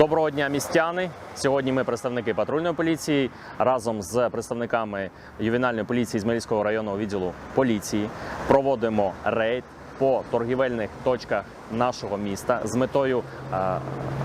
Доброго дня, містяни. Сьогодні ми представники патрульної поліції разом з представниками ювенальної поліції з районного відділу поліції проводимо рейд по торгівельних точках нашого міста з метою е,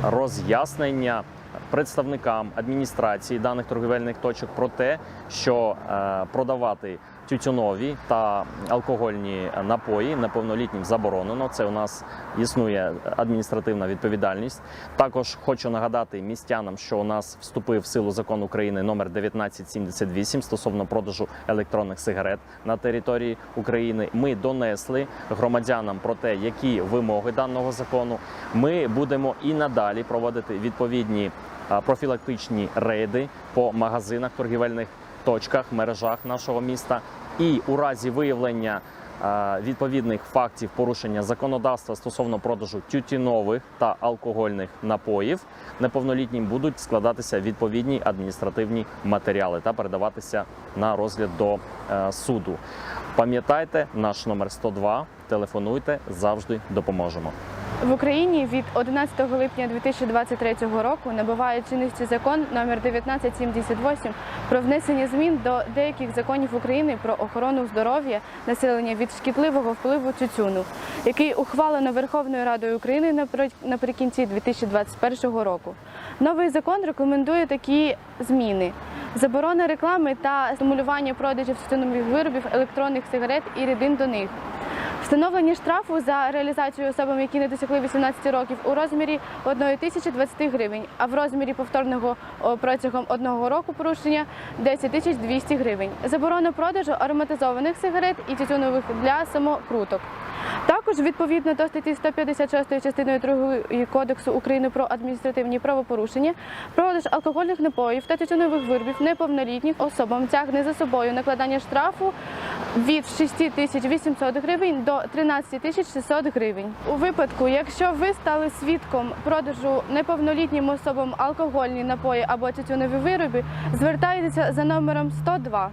роз'яснення представникам адміністрації даних торгівельних точок про те, що е, продавати тютюнові та алкогольні напої неповнолітнім заборонено. Це у нас існує адміністративна відповідальність. Також хочу нагадати містянам, що у нас вступив в силу закон України номер 1978 стосовно продажу електронних сигарет на території України. Ми донесли громадянам про те, які вимоги даного закону. Ми будемо і надалі проводити відповідні профілактичні рейди по магазинах, торгівельних точках, мережах нашого міста. І у разі виявлення е, відповідних фактів порушення законодавства стосовно продажу тютюнових та алкогольних напоїв неповнолітнім будуть складатися відповідні адміністративні матеріали та передаватися на розгляд до е, суду. Пам'ятайте наш номер 102, телефонуйте, завжди допоможемо. В Україні від 11 липня 2023 року набуває чинності закон номер 1978 про внесення змін до деяких законів України про охорону здоров'я населення від шкідливого впливу тютюну, який ухвалено Верховною Радою України напри- наприкінці 2021 року. Новий закон рекомендує такі зміни: заборона реклами та стимулювання продажів тютюнових виробів, електронних сигарет і рідин до них. Встановлення штрафу за реалізацію особам, які не досягли 18 років, у розмірі 1 тисячі 20 гривень, а в розмірі повторного протягом одного року порушення 10 тисяч 200 гривень. Заборона продажу ароматизованих сигарет і тютюнових для самокруток. Також відповідно до статті 156 частиною 2 Кодексу України про адміністративні правопорушення, продаж алкогольних напоїв та тютюнових виробів неповнолітніх особам тягне за собою накладання штрафу від 6 тисяч 800 гривень до 13 тисяч 600 гривень. У випадку, якщо ви стали свідком продажу неповнолітнім особам алкогольні напої або тютюнові вироби, звертайтеся за номером 102.